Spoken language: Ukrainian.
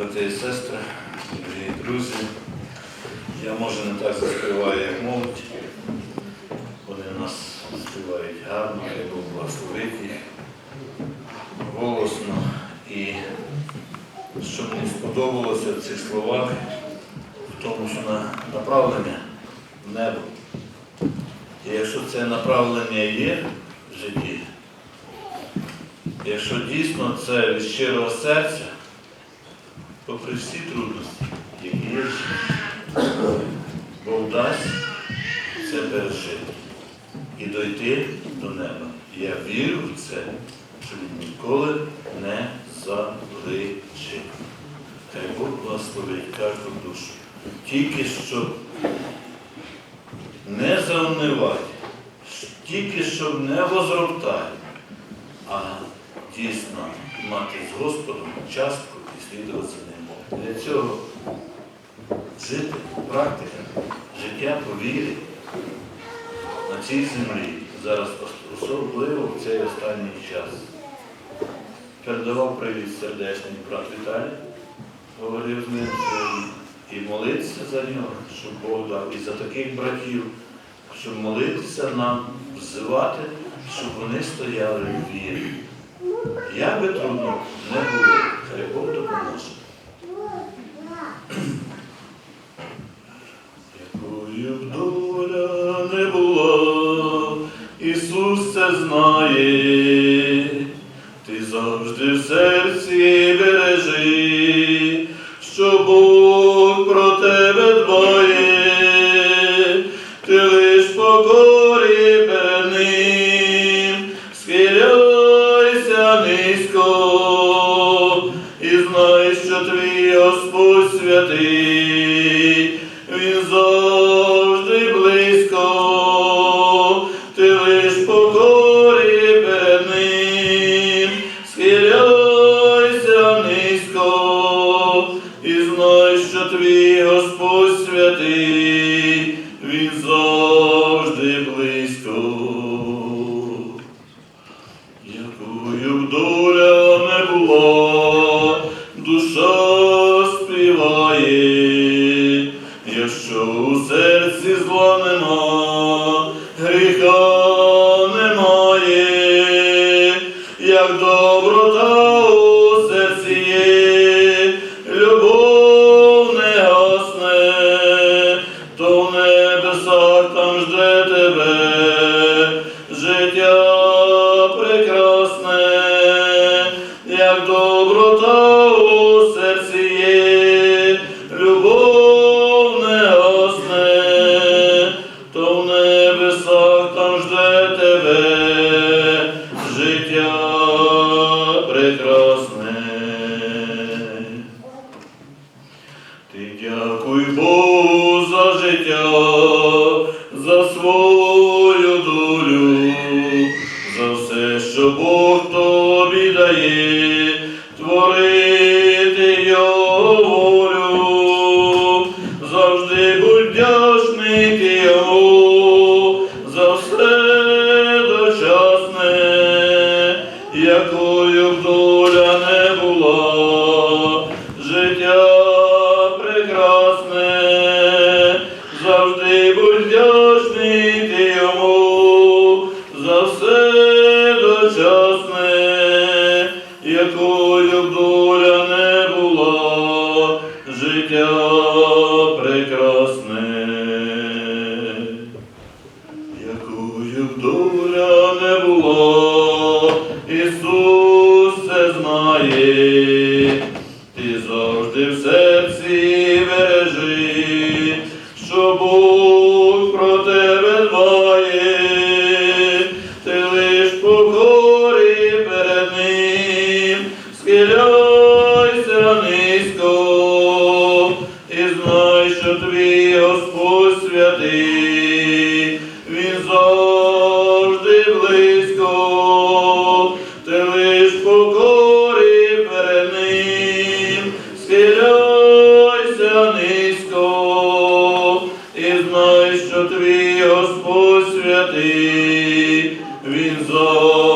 брати і сестри, дорогі друзі. Я може не так заспіваю, як молодь. Вони нас співають гарно, я був благословить їх голосно. І що мені сподобалося в цих словах, в тому, що на направлення в небо. І якщо це направлення є в житті, якщо дійсно це від щирого серця, попри всі трудності, які є, Бог дасть це пережити і дойти до неба. Я вірю в це, що він ніколи не залишить. Хай Бог благословить кожну душу. Тільки щоб не заунивати, тільки щоб не возроптати, а дійсно мати з Господом частку слідувати за. Для цього жити, практика, життя по вірі на цій землі зараз особливо в цей останній час. Передавав привіт сердечний брат Віталій, говорив з ним і молитися за нього, щоб Бог дав, і за таких братів, щоб молитися нам, взивати, щоб вони стояли в вірі. Як би трудно не було, Бог допоможе. Якою б доля не була, Ісус це знає, ти завжди в серці бережи, що Бог святий, Він завжди близько, ти лиш покорі перед ним, схиляйся низько, і знай, що твій Господь святий, Він завжди близько. Якою б доля не була, душа співає, якщо у серці зла нема, гріха немає, як доброта у серці є, любов не гасне, то в небесах там жде тебе життя прекрасне, як доброта у серці тебе життя прекрасне. Ти дякуй Богу за життя, за свою долю, за все, що Бог тобі дає, творити прекрасне, І завжди в серці бережи, що Бог про тебе дбає, ти лиш покорі перед ним, схиляйся низько і знай, що твій Господь святий. святий, Він зо.